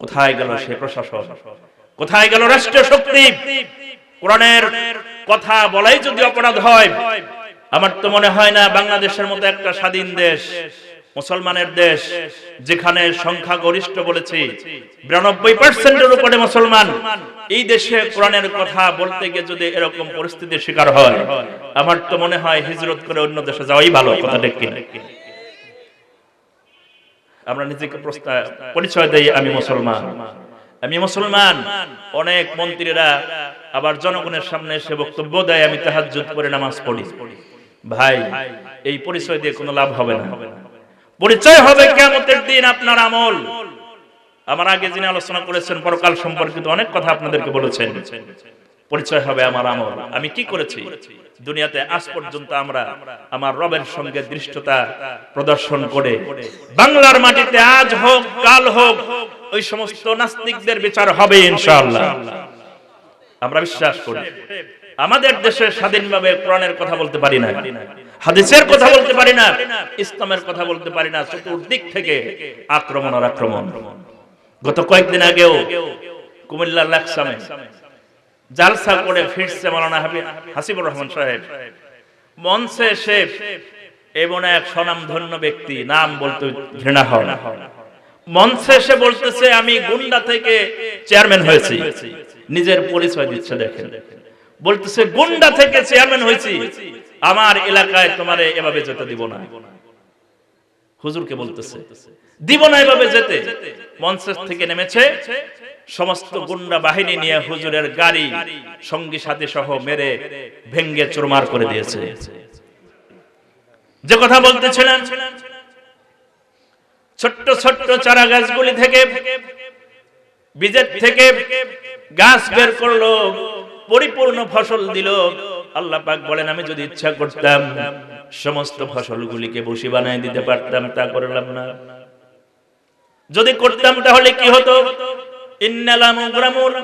কোথায় গেল সে প্রশাসন? কোথায় গেল রাষ্ট্রীয় শক্তি? কোরআনের কথা বলাই যদি অপরাধ হয়, আমার তো মনে হয় না বাংলাদেশের মতো একটা স্বাধীন দেশ, মুসলমানের দেশ, যেখানে সংখ্যা গরিষ্ঠ বলেছি, বিরানব্বই পার্সেন্টের উপরে মুসলমান, এই দেশে কোরআনের কথা বলতে গিয়ে যদি এরকম পরিস্থিতির শিকার হয়, আমার তো মনে হয় হিজরত করে অন্য দেশে যাওয়াই ভালো, কথা কিনা? আমরা নিজেকে পরিচয় দেই, আমি মুসলমান। আমি মুসলমান। অনেক মন্ত্রীরা আবার জনগণের সামনে এসে বক্তব্য দেয়, আমি তাহাজ্জুদ করে নামাজ পড়ি। ভাই, এই পরিচয় দিয়ে কোনো লাভ হবে না। পরিচয় হবে কিয়ামতের দিন আপনার আমল। আমার আগে যিনি আলোচনা করেছেন, পরকাল সম্পর্কিত অনেক কথা আপনাদেরকে বলেছেন। পরিচয় হবে আমার আমল। আমি কি করেছি? দুনিয়াতে আজ পর্যন্ত আমরা আমার রবের সঙ্গে দৃষ্টতা প্রদর্শন করে, বাংলার মাটিতে আজ হোক, কাল হোক, ওই সমস্ত নাস্তিকদের বিচার হবে ইনশাআল্লাহ। আমরা বিশ্বাস করি, আমাদের দেশে স্বাধীনভাবে কোরআনের কথা বলতে পারি না, হাদিসের কথা বলতে পারি না, ইসলামের কথা বলতে পারি না, চতুর্দিক থেকে আক্রমণ আর আক্রমণ। গত কয়েকদিন আগেও কুমিল্লার লাকসামে জালসা করে ফিরছে হাবিব হাসিবুর রহমান সাহেব। মঞ্চে এসে এমন এক স্বনামধন্য ব্যক্তি, নাম বলতে ঘৃণা হয়। মঞ্চে এসে বলতেছে, আমি গুন্ডা থেকে চেয়ারম্যান হয়েছি। নিজের পরিচয় দিচ্ছে দেখেন। বলতেছে, গুন্ডা থেকে চেয়ারম্যান হয়েছি। আমার এলাকায় তোমারে এভাবে যেতে দিব না। হুজুরকে বলতেছে, দিব না এভাবে যেতে। মঞ্চের থেকে নেমেছে। সমস্ত গুন্ডা বাহিনী নিয়ে হুজুরের গাড়ি সঙ্গী সাথী সহ মেরে ভেঙ্গে চুরমার করে দিয়েছে। যে কথা বলতেছিলেন ছোট্ট ছোট্ট চারা গাছগুলি থেকে, বীজের থেকে গাছ বের করল, পরিপূর্ণ ফসল দিল। আল্লাহ পাক বলেন, আমি যদি ইচ্ছা করতাম সমস্ত ফসলগুলিকে বসি বানায় দিতে পারতাম, তা করলাম না। যদি করতাম তাহলে কি হতো? গ্রামুন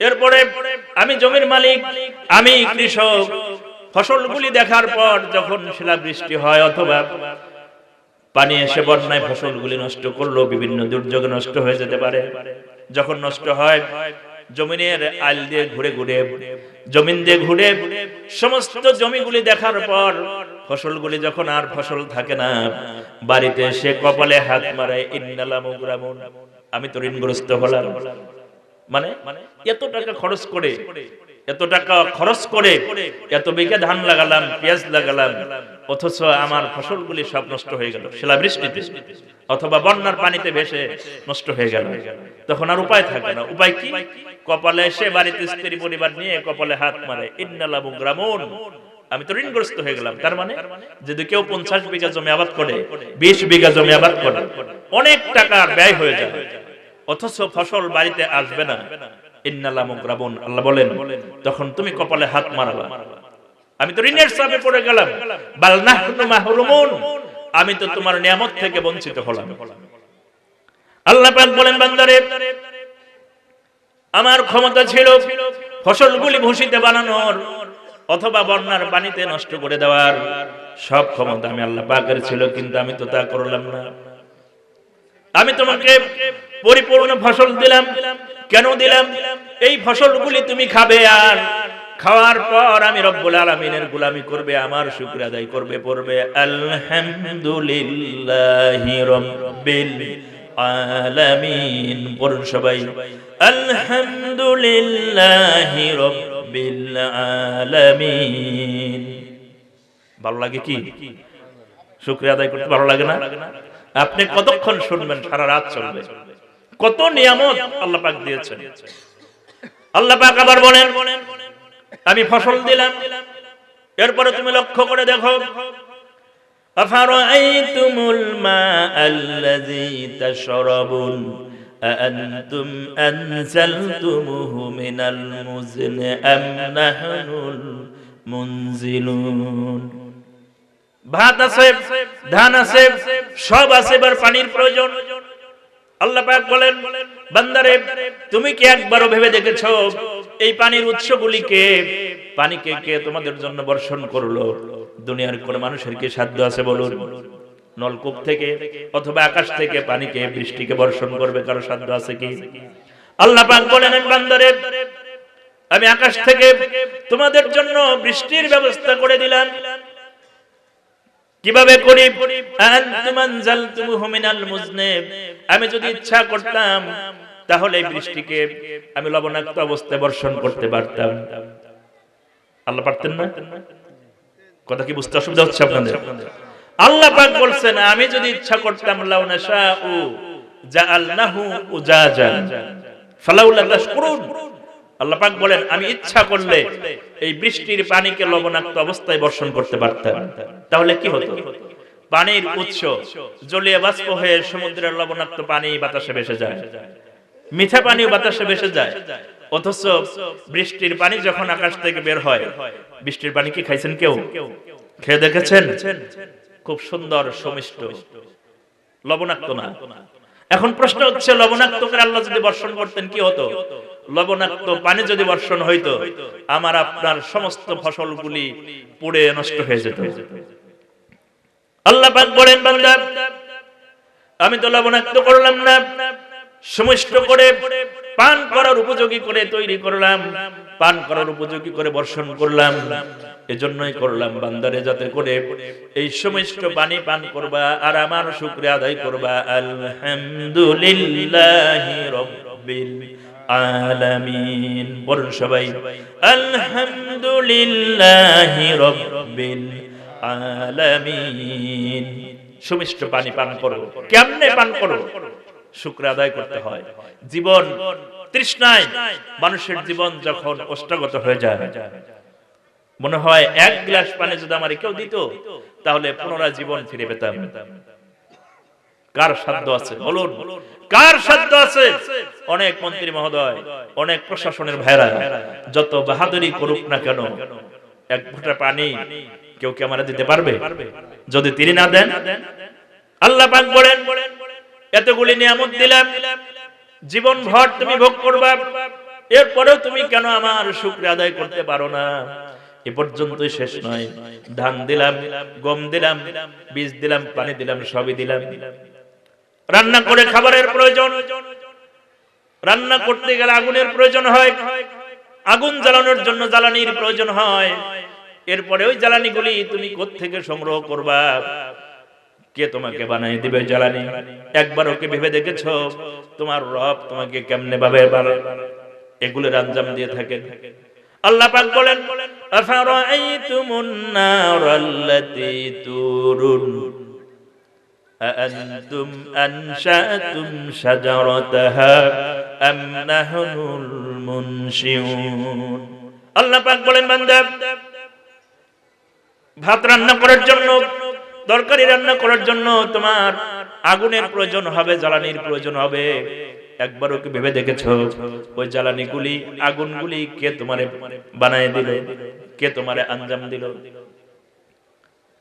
এরপরে আমি জমির মালিক, আমি কৃষক। ফসলগুলি দেখার পর যখন শিলাবৃষ্টি হয় অথবা পানি এসে বন্যায় ফসলগুলি নষ্ট করল, বিভিন্ন দুর্যোগে নষ্ট হয়ে যেতে পারে। যখন নষ্ট হয়, জমিনের আল দিয়ে ঘুরে ঘুরে, জমিন দিয়ে ঘুরে সমস্ত জমিগুলি দেখার পর ফসলগুলি যখন আর ফসল থাকে না, বাড়িতে এসে কপালে হাত মারে ইন্নালাম আমি তো ঋণগ্রস্ত হলাম। মানে এত টাকা খরচ করে, এত টাকা খরচ করে, এত বিঘা ধান লাগালাম, পেঁয়াজ লাগালাম, অথচ আমার ফসলগুলি সব নষ্ট হয়ে গেল, শিলাবৃষ্টিতে, অথবা বন্যার পানিতে ভেসে নষ্ট হয়ে গেল। তখন আর উপায় থাকে না। উপায় কি? কপালে এসে বাড়িতে স্ত্রী পরিবার নিয়ে কপালে হাত মারে। ইন্নালাবু গ্রামুন আমি তো ঋণগ্রস্ত হয়ে গেলাম। তার মানে যদি কেউ পঞ্চাশ বিঘা জমি আবাদ করে বিশ বিঘা জমি আবাদ করে অনেক টাকার ব্যয় হয়ে যায়। অথচ ফসল বাড়িতে আসবে না। আল্লাহ বলেন তখন তুমি কপালে হাত আমি তো ঋণের চাপে পড়ে গেলাম। আমি তো তোমার নিয়ামত থেকে বঞ্চিত হলাম। আল্লাহ বলেন বান্দারে আমার ক্ষমতা ছিল ফসলগুলি ভূষিতে বানানোর। অথবা বন্যার পানিতে নষ্ট করে দেওয়ার সব ক্ষমতা আমি আল্লাহ পাকের ছিল, কিন্তু আমি তো তা করলাম না। আমি তোমাকে পরিপূর্ণ ফসল দিলাম। কেন দিলাম? এই ফসলগুলি তুমি খাবে আর খাওয়ার পর আমি রব্বুল আলমিনের গুলামি করবে, আমার শুক্র আদায় করবে, পড়বে। আলহামদুলিল্লাহি রব্বিল আলামিন। পড়ুন সবাই। আলহামদুলিল্লাহি রব্বিল ভালো লাগে কি? শুক্রিয়া আদায় করতে ভালো লাগে না? আপনি কতক্ষণ শুনবেন? সারা রাত চলবে। কত নিয়ামত আল্লাহ পাক দিয়েছেন। আল্লাহ পাক আবার বলেন, আমি ফসল দিলাম। এরপরে তুমি লক্ষ্য করে দেখো, আফারাইতুমুল মা আল্লাযী তাশরাবুন। أأنتم أنزلتموه من المزن أم نحن المنزلون ভাত আছে ধান আছে সব আছে এবার পানির প্রয়োজন আল্লাহ পাক বলেন বান্দারে তুমি কি একবারও ভেবে দেখেছো এই পানির উৎসগুলিকে পানিকে কে তোমাদের জন্য বর্ষণ করলো দুনিয়ার কোন মানুষের কি সাধ্য আছে বলুন নলকূপ থেকে অথবা আকাশ থেকে পানিকে, বৃষ্টিকে বর্ষণ করবে, কারও সাধ্য আছে কি? আল্লাহ পাক বলেন বান্দারে, আমি আকাশ থেকে তোমাদের জন্য বৃষ্টির ব্যবস্থা করে দিলাম। কীভাবে করি? আমি যদি ইচ্ছা করতাম, তাহলে বৃষ্টিকে আমি লবণাক্ত অবস্থায় বর্ষণ করতে পারতাম। আল্লাহ পারতেন না? কথা কি বুঝতে অসুবিধা হচ্ছে আপনাদের? আল্লাহ পাক বলছেন, আমি যদি ইচ্ছা করতাম, লাউ নাশাউ জাআলনাহু উজাজান, ফালাউলা তাশকুরুন। আল্লাহ পাক বলেন, আমি ইচ্ছা করলে এই বৃষ্টির পানিকে লবণাক্ত অবস্থায় বর্ষণ করতে পারতাম। তাহলে কি হতো? পানির উৎস জলীয় বাষ্প হয়ে সমুদ্রের লবণাক্ত পানি বাতাসে ভেসে যায়। মিঠা পানি বাতাসে ভেসে যায়। অথচ বৃষ্টির পানি যখন আকাশ থেকে বের হয়, বৃষ্টির পানি কি খাইছেন কেউ? খেয়ে দেখেছেন? খুব সুন্দর, সমিষ্ট, লবণাক্ত না। এখন প্রশ্ন হচ্ছে, লবণাক্ত করে আল্লাহ যদি বর্ষণ করতেন কি হতো? লবণাক্ত পানি যদি বর্ষণ হইতো, আমার আপনার সমস্ত ফসলগুলি পুড়ে নষ্ট হয়ে যেত। আল্লাহ আমি তো লবণাক্ত করলাম না। সমিষ্ট করে পান করার উপযোগী করে তৈরি করলাম, পান করার উপযোগী করে বর্ষণ করলাম, এজন্যই করলাম বান্দারে যাতে করে এই সমিষ্ট পানি পান করবা আর আমার শুকরিয়া আদায় করবা। আলহামদুলিল্লাহি রাব্বিল আলামিন। বলুন সবাই, আলহামদুলিল্লাহি রাব্বিল আলামিন। সুমিষ্ট পানি পান করো। কেমনে পান করো? শুক্র আদায় করতে হয়। জীবন তৃষ্ণায় মানুষের জীবন যখন অষ্টাগত হয়ে যায়। মনে হয় এক গ্লাস পানি যদি আমার কেউ দিত তাহলে পুনরায় জীবন ফিরে পেতাম। কার সাধ্য আছে? বলুন। কার সাধ্য আছে? অনেক মন্ত্রী মহোদয় অনেক প্রশাসনের ভাইরা যত বাহাদুরি করুক না কেন এক ফোঁটা পানি কেউ কি আমার দিতে পারবে? যদি তিনি না দেন আল্লাহ পাক বলেন এতগুলি নিয়ামত দিলাম। জীবন ভর তুমি ভোগ করবা। এরপরেও তুমি কেন আমার শুক্র আদায় করতে পারো না? এ পর্যন্ত শেষ নয়। ধান দিলাম, গম দিলাম, বীজ দিলাম, পানি দিলাম, সবই দিলাম। রান্না করে খাবারের প্রয়োজন। রান্না করতে গেলে আগুনের প্রয়োজন হয়। আগুন জ্বালানোর জন্য জ্বালানির প্রয়োজন হয়। এরপরে ওই জ্বালানিগুলি তুমি থেকে সংগ্রহ করবা? কে তোমাকে বানাই দিবে জ্বালানি একবার ওকে ভেবে দেখেছ তোমার রব তোমাকে কেমনে ভাবে এগুলোর আঞ্জাম দিয়ে থাকেন আল্লাহ পাক বলেন আফারাআইতুমুন নারাল্লাতী তুরুন أأنتم أنشأتم شجرتها أم نحن المنشئون আল্লাহ পাক বলেন বান্দা ভাত রান্না করার জন্য তরকারি রান্না করার জন্য তোমার আগুনের প্রয়োজন হবে, জ্বালানির প্রয়োজন হবে। একবার ওকে ভেবে দেখেছ? ওই জ্বালানি গুলি আগুন গুলি কে তোমার বানায় দিল? কে তোমার আঞ্জাম দিল?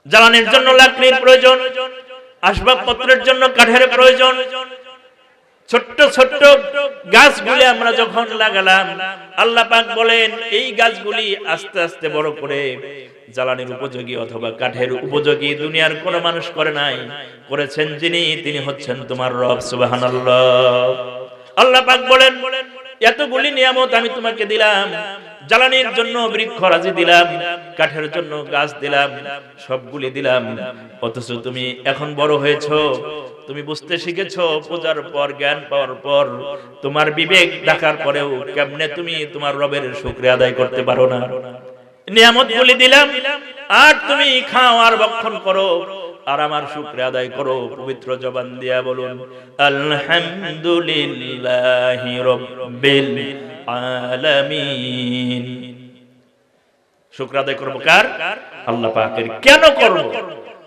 জ্বালানির জন্য লাকড়ির প্রয়োজন, আসবাবপত্রের জন্য কাঠের প্রয়োজন ছোট্ট ছোট্ট গাছগুলি আমরা যখন লাগালাম, আল্লাহ পাক বলেন, এই গাছগুলি আস্তে আস্তে বড় করে জ্বালানির উপযোগী অথবা কাঠের উপযোগী, দুনিয়ার কোন মানুষ করে নাই। করেছেন যিনি, তিনি হচ্ছেন তোমার রব, সুবহানাল্লাহ। আল্লাহ পাক বলেন, এতগুলি নিয়ামত আমি তোমাকে দিলাম, জ্বালানির জন্য বৃক্ষ রাজি দিলাম, কাঠের জন্য গাছ দিলাম, সবগুলি দিলাম, অথচ তুমি এখন বড় হয়েছ। তুমি বুঝতে শিখেছো, পূজার পর, জ্ঞান পাওয়ার পর, তোমার বিবেক ডাকার পরেও কেমনে তুমি তোমার রবের শুক্রিয়া আদায় করতে পারো না? নিয়ামত গুলি দিলাম, আর তুমি খাও আর ভক্ষণ করো, আর আমার শুক্র আদায় করো, পবিত্র জবান দিয়া বলুন, আলহামদুলিল্লাহি রাব্বিল আলামিন। শুক্র আদায় করব কার? আল্লাহ পাকের। কেন করব?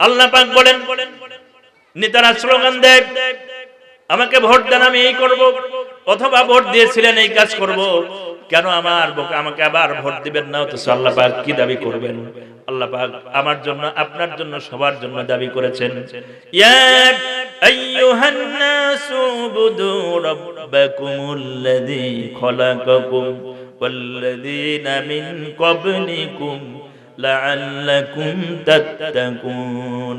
আল্লাহ পাক বলেন নেতারা স্লোগান দেয়, আমাকে ভোট দেন, আমি এই করব। অথবা ভোট দিয়েছিলেন, এই কাজ করব। কেন আমার আমাকে আবার ভোট দিবেন না? তো আল্লাহ পাক কি দাবি করবেন? আল্লাহ পাক আমার জন্য, আপনার জন্য, সবার জন্য দাবি করেছেন। লাআল্লাকুম তাত্তাকুন।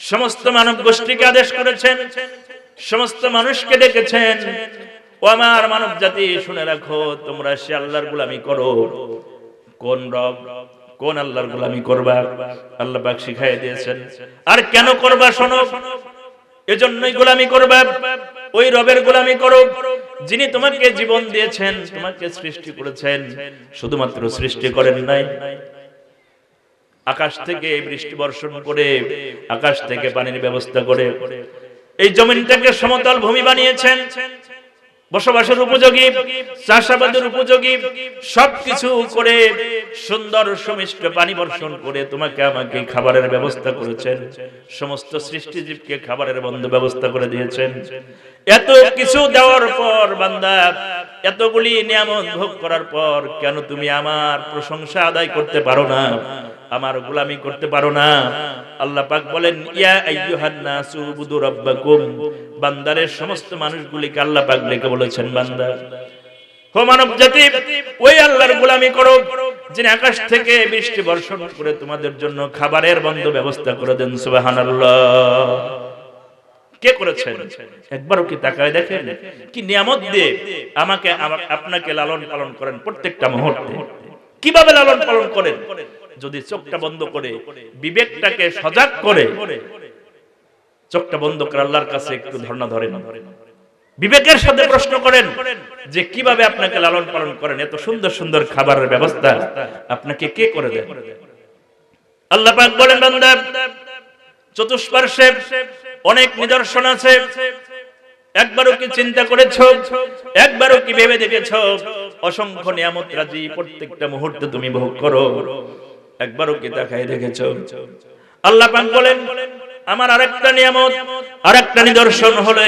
সমস্ত মানব গোষ্ঠীকে আদেশ করেছেন, সমস্ত মানুষকে ডেকেছেন। ও আমার মানব জাতি, শুনে রাখো, তোমরা সে আল্লাহর গোলামি করো। কোন রব, কোন আল্লাহর গোলামি করবা? আল্লাহ পাক শিখাই দিয়েছেন। আর কেন করবা শোনো? এজন্যই গোলামি করবা। ওই রবের গোলামি করো। যিনি তোমাকে জীবন দিয়েছেন, তোমাকে সৃষ্টি করেছেন, শুধুমাত্র সৃষ্টি করেন নাই। আকাশ থেকে বৃষ্টি বর্ষণ করে আকাশ থেকে পানির ব্যবস্থা করে এই জমিনটাকে সমতল ভূমি বানিয়েছেন। বসবাসের উপযোগী চাষাবাদের উপযোগী সবকিছু করে সুন্দর সুমিষ্ট পানি বর্ষণ করে তোমাকে আমাকে খাবারের ব্যবস্থা করেছেন। সমস্ত সৃষ্টিজীবকে খাবারের বন্ধ ব্যবস্থা করে দিয়েছেন। এত কিছু দেওয়ার পর, বান্দা, এতগুলি নিয়ামত ভোগ করার পর কেন তুমি আমার প্রশংসা আদায় করতে পারো না? আমার গোলামি করতে পারো না? আল্লাহ পাক বলেন, ইয়া আইয়ুহান নাসু বুদু রাব্বাকুম। বান্দারের সমস্ত মানুষগুলিকে আল্লাহ পাক ডেকে বলেছেন, বান্দা হো মানব জাতি, ওই আল্লাহর গোলামি করো, যিনি আকাশ থেকে বৃষ্টি বর্ষণ করে তোমাদের জন্য খাবারের বন্ধ ব্যবস্থা করে দেন, সুবহানাল্লাহ। কে করেছেন? একবারও কি তাকায় দেখেন? কি নিয়ামত দিয়ে আমাকে আপনাকে লালন পালন করেন প্রত্যেকটা মুহূর্তে? কীভাবে লালন পালন করেন? যদি চোখটা বন্ধ করে, বিবেকটাকে সজাগ করে, চোখটা বন্ধ করে আল্লাহর কাছে একটু ধর্ণা ধরেন। বিবেকের সাথে প্রশ্ন করেন যে কীভাবে আপনাকে লালন পালন করেন? এত সুন্দর সুন্দর খাবারের ব্যবস্থা আপনাকে কে করে দেন? আল্লাহ পাক বলেন, বান্দা, চতুষ্পার্শ্বে অনেক নিদর্শন আছে। একবারও কি চিন্তা করেছ? একবারও কি ভেবে দেখেছ? অসংখ্য নিয়ামত রাজি প্রত্যেকটা মুহূর্তে তুমি ভোগ করো। একবারও কি দেখাই দেখেছ? আল্লাহ বলেন, আমার আরেকটা নিয়ামত, আরেকটা নিদর্শন হলো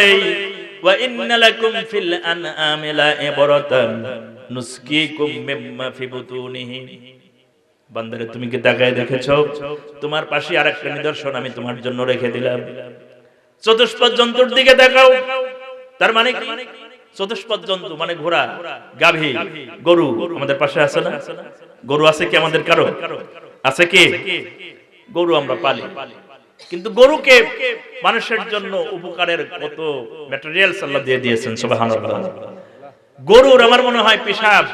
তুমি কি তাকায় দেখেছ? তোমার পাশে আরেকটা নিদর্শন আমি তোমার জন্য রেখে দিলাম। জন্তুর দিকে দেখাও। তার মানে জন্তু মানে ঘোড়া, গাভী, গরু আমাদের পাশে আছে না? গরু আছে কি আমাদের কারও? আছে কি? গরু আমরা পালি। কিন্তু গরুকে মানুষের জন্য উপকারের কত ম্যাটেরিয়ালস আল্লাহ দিয়ে দিয়েছেন, সুবহানাল্লাহ। গরুর আমার মনে হয় পেশাব।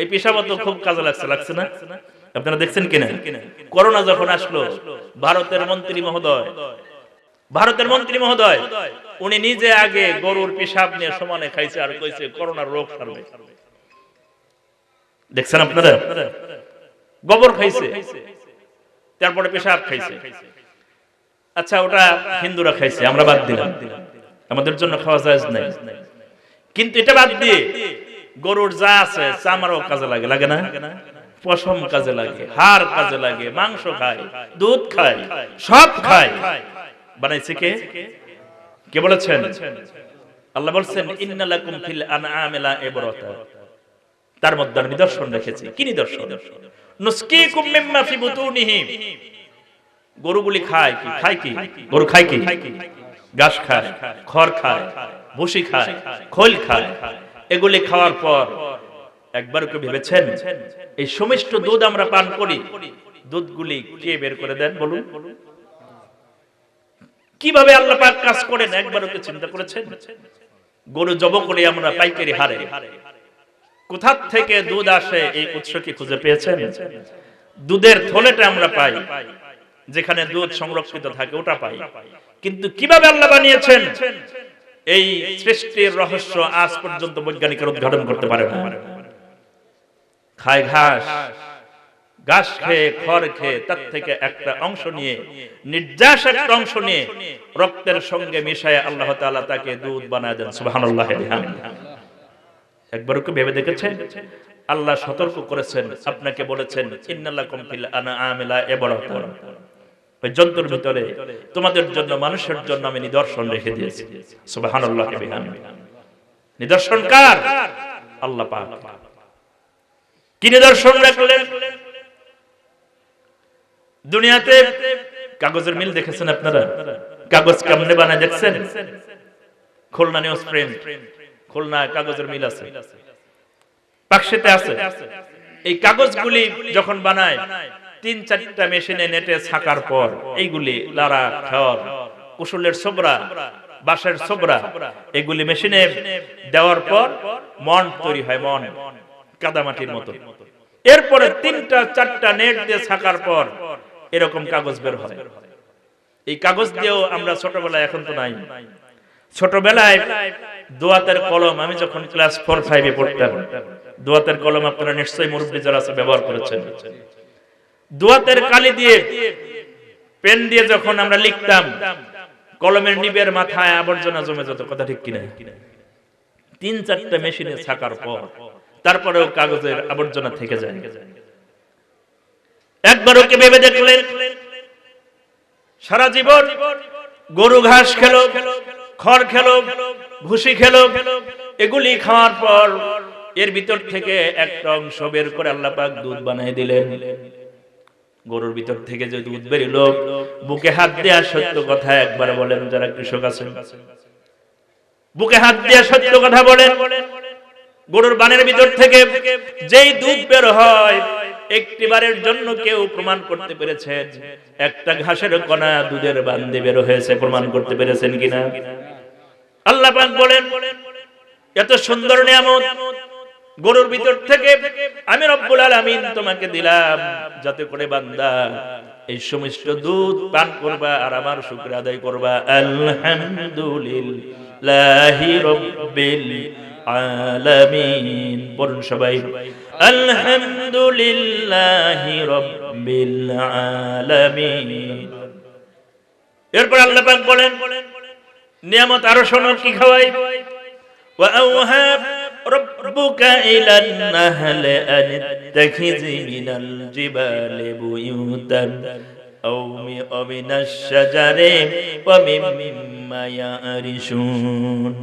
এই পেশাব তো খুব কাজে লাগছে লাগছে না? আপনারা দেখছেন কিনা? করোনা যখন আসলো, ভারতের মন্ত্রী মহোদয় ভারতের মন্ত্রী মহোদয়, উনি নিজে আগে গরুর পেশাব নিয়ে সমানে খাইছে আর কইছে, করোনার রোগ সারবে। দেখছেন আপনারা? গোবর খাইছে, তারপরে পেশাব খাইছে। আচ্ছা ওটা হিন্দুরা খাইছে, আমরা বাদ দিলাম। আমাদের জন্য খাওয়া যায় নাই। কিন্তু এটা বাদ দিয়ে গরুর যা আছে, চামড়াও কাজে লাগে লাগে না? পশম কাজে লাগে, হাড় কাজে লাগে, মাংস খায়, দুধ খায়, সব খায়। বানাইছে কে? কে বলেছেন? আল্লাহ বলছেন ইন্নালাকুম ফিল আনআমি লা'iবরাতা তার মধ্যে আমি নিদর্শন রেখেছি। কি নিদর্শন? নুসকিকুম মিম্মা ফি বুতুনিহি গরুগুলি খায় কি? খায় কি? গরু খায় কি? ঘাস খায়, খড় খায়, ভুসি খায়, খোল খায়। এগুলি খাওয়ার পর একবার কি ভেবেছেন, এই সমিষ্ট দুধ আমরা পান করি? দুধগুলি কে বের করে দেন বলুন? কীভাবে আল্লাহ পাক কাজ করেন? একবারও কি চিন্তা করেছেন? গরু জব করে আমরা পাইকারি হারে। কোথা থেকে দুধ আসে এই উৎস কি খুঁজে পেয়েছেন? দুধের থলেটা আমরা পাই, যেখানে দুধ সংরক্ষিত থাকে ওটা পাই। কিন্তু কীভাবে আল্লাহ বানিয়েছেন? এই সৃষ্টির রহস্য আজ পর্যন্ত বৈজ্ঞানিকের উদ্ঘাটন করতে পারে না। খায় ঘাস ঘাস খেয়ে, খড় খেয়ে, তার থেকে একটা অংশ নিয়ে নির্যাস একটা অংশ নিয়ে রক্তের সঙ্গে মিশায় আল্লাহ তাআলা তাকে দুধ বানায় দেন, সুবহানাল্লাহ একবারও কি ভেবে দেখেছেন? আল্লাহ সতর্ক করেছেন, আপনাকে বলেছেন ইন্নাল্লাকুম ফিল আনআমিলা ইবরাতান ওই যন্ত্রের ভিতরে তোমাদের জন্য, মানুষের জন্য আমি নিদর্শন রেখে দিয়েছি, সুবহানাল্লাহ নিদর্শন কার? আল্লাহ পাক। কি নিদর্শন রাখলেন? দুনিয়াতে কাগজের মিল দেখেছেন আপনারা? কাগজ কেমনে বানায় দেখছেন? খুলনা নিউজ প্রিন্ট খুলনা কাগজের মিল আছে। পাকশিতে আছে। এই কাগজগুলি যখন বানায়, তিন চারটা মেশিনে নেটে ছাকার পর এইগুলি লারা খড় কুশলের সোবরা বাঁশের সোবরা এগুলি মেশিনে দেওয়ার পর মন তৈরি হয়, মন। কাদামাটির মতো। এরপরে তিনটা, চারটা নেট দিয়ে ছাকার পর এরকম কাগজ বের হয়। এই কাগজ দিয়েও আমরা ছোটবেলায় এখন তো নাই। ছোটবেলায় দোয়াতের কলম, আমি যখন ক্লাস ফোর ফাইভে পড়তাম, দোয়াতের কলম আপনারা নিশ্চয়ই মুরব্বী যারা আছে ব্যবহার করেছেন। দোয়াতের কালি দিয়ে, পেন দিয়ে যখন আমরা লিখতাম, কলমের নিবের মাথায় আবর্জনা জমে যেত, কথা ঠিক কিনা? তিন চারটা মেশিনে ছাকার পর, তারপরেও কাগজের আবর্জনা থেকে যায়। একবার ওকে ভেবে দেখলেন? সারা জীবন গরু ঘাস খেলো, খড় খেলো, ভুসি খেলো, এগুলি খাওয়ার পর এর ভিতর থেকে একটা অংশ বের করে আল্লাহ পাক দুধ বানাই দিলেন। গরুর ভিতর থেকে যে দুধ বেরিল, বুকে হাত দেয়া সত্য কথা একবার বলেন, যারা কৃষক আছেন। বুকে হাত দেয়া সত্য কথা বলেন। গরুর বানের ভিতর থেকে যেই দুধ বের হয় একটিবারের জন্য কেউ প্রমাণ করতে পেরেছেন একটা ঘাসের কণা দুধের বান্দে বের হয়েছে, প্রমাণ করতে পেরেছেন কিনা? আল্লাহ পাক বলেন, এত সুন্দর নিয়ামত গরুর ভিতর থেকে আমি রব্বুল আলামিন তোমাকে দিলাম, যাতে করে বান্দা এই সমস্ত দুধ পান করবা আর আমার শুকর আদায় করবা। আলহামদুলিল্লাহি রব্বিল আলামিন পড়ুন সবাই আলহামদুলিল্লাহি রব্বিল আলামিন এরপর আল্লাহ পাক বলেন নিয়ামত আরো শোনো কি খাওয়াই وأوهى ربك إلى النهل أن اتخذي من الجبال بيوتا أو من الشجر ومما يعرشون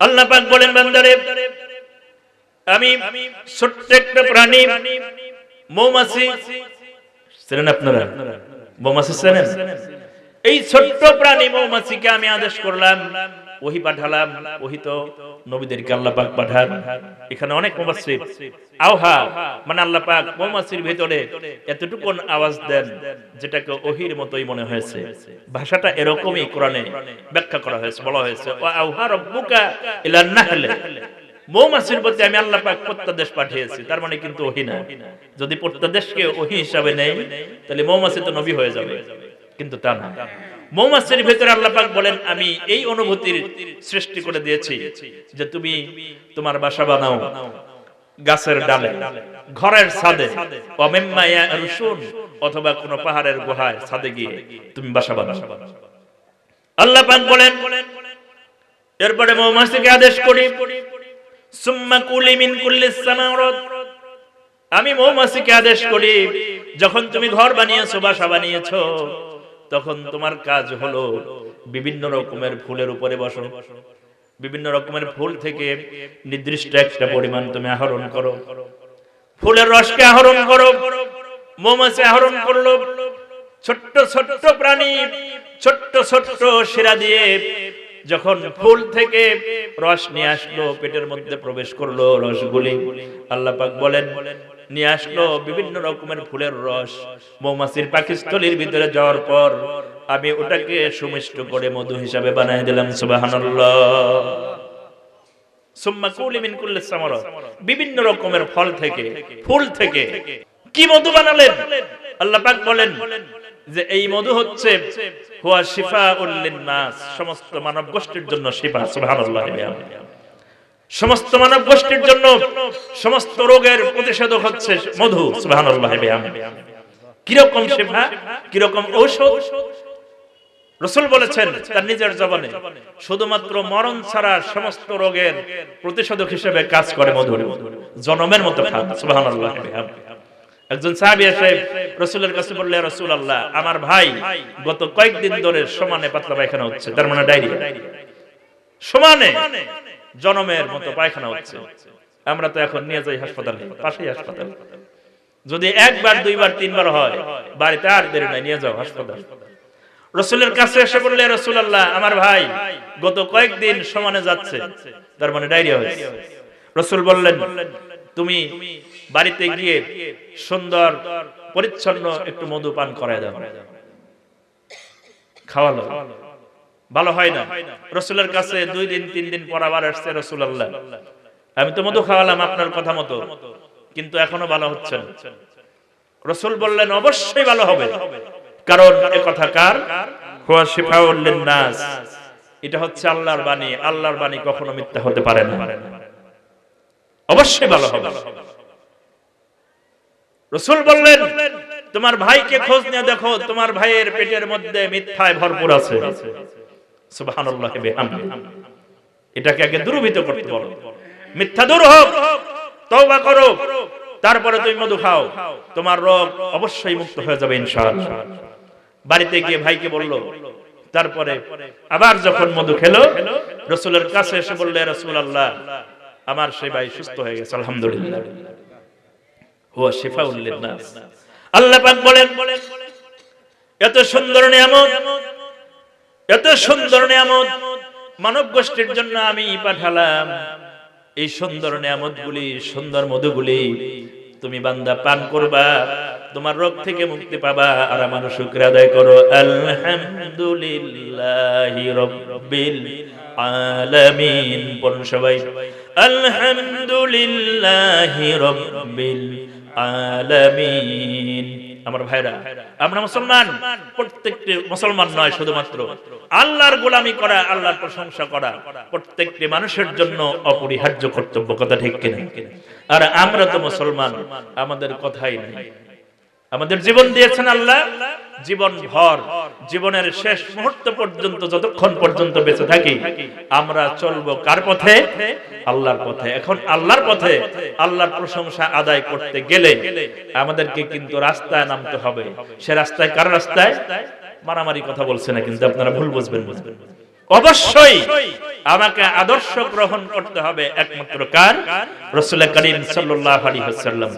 আল্লাহ পাক বলেন, বান্দারে, আমি ছোট্ট একটা প্রাণী মৌমাছি, চেনেন আপনারা? মৌমাছি চেনেন? এই ছোট্ট প্রাণী মৌমাছিকে আমি আদেশ করলাম ওহি পাঠালাম, ওহি তো নবীদেরকে আল্লাহ পাক পাঠান। এখানে অনেক মুফাসসির। আওহা মানে আল্লাহ পাক মৌমাছির ভিতরে এতটুকু আওয়াজ দেন, যেটাকে ওহির মতোই মনে হয়েছে। ভাষাটা এরকমই কোরআনে ব্যাখ্যা করা হয়েছে, বলা হয়েছে, ওয়া আওহা রাব্বুকা ইলান নাহলে। মৌমাছির প্রতি আমি আল্লাহ পাক প্রত্যাদেশ পাঠিয়েছি, তার মানে কিন্তু ওহি না। যদি প্রত্যাদেশকে ওহি হিসাবে নেই, তাহলে মৌমাছি তো নবী হয়ে যাবে। কিন্তু তা না। মৌমাছির ভেতরে আল্লাহ পাক বলেন, আমি এই অনুভূতির সৃষ্টি করে দিয়েছি যে তুমি তোমার বাসা বানাও গাছের ডালে, ঘরের ছাদে অথবা কোন পাহাড়ের গুহায় ছাদে গিয়ে তুমি বাসা বানাও। আল্লাহ পাক বলেন, এরপরে মৌমাছিকে আদেশ করি, সুম্মা কুলি মিন সামারাত আমি মৌমাছিকে আদেশ করি, যখন তুমি ঘর বানিয়েছো, বাসা বানিয়েছো তখন তোমার কাজ হলো বিভিন্ন রকমের ফুলের উপরে বসো। বিভিন্ন রকমের ফুল থেকে নির্দিষ্ট একটা পরিমাণ তুমি আহরণ করো। ফুলের রসকে আহরণ করো, মৌমাছি আহরণ করল। ছোট্ট ছোট্ট প্রাণী, ছোট্ট ছোট্ট শিরা দিয়ে যখন ফুল থেকে রস নিয়ে আসলো, পেটের মধ্যে প্রবেশ করল রসগুলি। আল্লাহ পাক বলেন নিয়ে আসলো বিভিন্ন রকমের ফুলের রস। মৌমাছির পাকিস্থলীর ভিতরে যাওয়ার পর আমি ওটাকে সুমিষ্ট করে মধু হিসাবে বানাই দিলাম, সুবহানাল্লাহ। বিভিন্ন রকমের ফল থেকে, ফুল থেকে কি মধু বানালেন? আল্লাহ পাক বলেন যে এই মধু হচ্ছে সমস্ত মানব গোষ্ঠীর জন্য শিফা, সুবহানাল্লাহ। সমস্ত মানব গোষ্ঠীর জন্য সমস্ত রোগের প্রতিষেধক হচ্ছে মধু কীরকম শিফা কীরকম ঔষধ? রসুল বলেছেন তার নিজের জবানে, শুধুমাত্র মরণ ছাড়া সমস্ত রোগের প্রতিষেধক হিসেবে কাজ করে মধু। জনমের মতো একজন সাহাবী এসে রসুলের কাছে বললে রসুল আল্লাহ আমার ভাই গত কয়েকদিন ধরে সমানে পাতলা পায়খানা হচ্ছে, তার মানে ডায়রিয়া। সমানে জনমের মতো পায়খানা হচ্ছে। আমরা তো এখন নিয়ে যাই হাসপাতালে, পাশেই হাসপাতাল। যদি একবার, দুইবার, তিনবার হয়, বাড়িতে আর দেরি নাই, নিয়ে যাও হাসপাতাল। রসুলের কাছে এসে বললে রসুল আল্লাহ আমার ভাই গত কয়েকদিন সমানে যাচ্ছে। তার মানে ডায়রিয়া হয়েছে। রসুল বললেন, তুমি বাড়িতে গিয়ে সুন্দর, পরিচ্ছন্ন একটু মধু পান করায় দাও। খাওয়ালো। ভালো হয় না। রসুলের কাছে দুই দিন, তিন দিন পর আবার আসছে রসুল আল্লাহ আমি তো মধু খাওয়ালাম আপনার কথা মতো, কিন্তু এখনও ভালো হচ্ছে না। রসুল বললেন, অবশ্যই ভালো হবে। কারণ এ কথা কার? এটা হচ্ছে আল্লাহর বাণী। আল্লাহর বাণী কখনো মিথ্যা হতে পারে না। অবশ্যই ভালো হবে। রসুল বললেন, তোমার ভাইকে খোঁজ নিয়ে দেখো, তোমার ভাইয়ের পেটের মধ্যে মিথ্যায় ভরপুর আছে। এটাকে আগে দূরভীত করতে বলো। মিথ্যা দূর হোক, তওবা করো, তারপরে তুমি মধু খাও। তোমার রোগ অবশ্যই মুক্ত হয়ে যাবে ইনশাআল্লাহ। বাড়িতে গিয়ে ভাইকে বলল, তারপরে আবার যখন মধু খেলো, রসুলের কাছে এসে বললে রসুল আল্লাহ আমার সেই ভাই সুস্থ হয়ে গেছে, আলহামদুলিল্লাহ। হুয়া শিফাউল লিন্নাস। আল্লাহ পাক বলেন, এত সুন্দর নিয়ামত এত সুন্দর নিয়ামত মানব গোষ্ঠীর জন্য আমি পাঠালাম। এই সুন্দর নিয়ামতগুলি, সুন্দর মধুগুলি তুমি বান্দা পান করবা, তোমার রোগ থেকে মুক্তি পাবা, আর আমার শুক্র আদায় করো। আলহামদুলিল্লাহি রাব্বিল আলামিন। সবাই, আলহামদুলিল্লাহি রাব্বিল আলামিন। আমার ভাইরা, আমরা মুসলমান, প্রত্যেকটি মুসলমান নয় শুধুমাত্র। আল্লাহর গোলামি করা, আল্লাহর প্রশংসা করা, প্রত্যেকটি মানুষের জন্য অপরিহার্য কর্তব্য, কথা ঠিক কিনা? আর আমরা তো মুসলমান, আমাদের কথাই নাই। আমাদের জীবন দিয়েছেন আল্লাহ। জীবন ভর, জীবনের শেষ মুহূর্ত পর্যন্ত, যতক্ষণ পর্যন্ত বেঁচে থাকি, আমরা চলবো কার পথে? আল্লাহর পথে। এখন আল্লাহর পথে, আল্লাহর প্রশংসা আদায় করতে গেলে আমাদেরকে কিন্তু রাস্তায় নামতে হবে। সে রাস্তায় কার রাস্তায়? মারামারি কথা বলছে না কিন্তু আপনারা ভুল বুঝবেন। বুঝবেন অবশ্যই আমাকে আদর্শ গ্রহণ করতে হবে একমাত্র কার? রসুল করিম সাল্লাল্লাহু আলাইহি ওয়াসাল্লাম।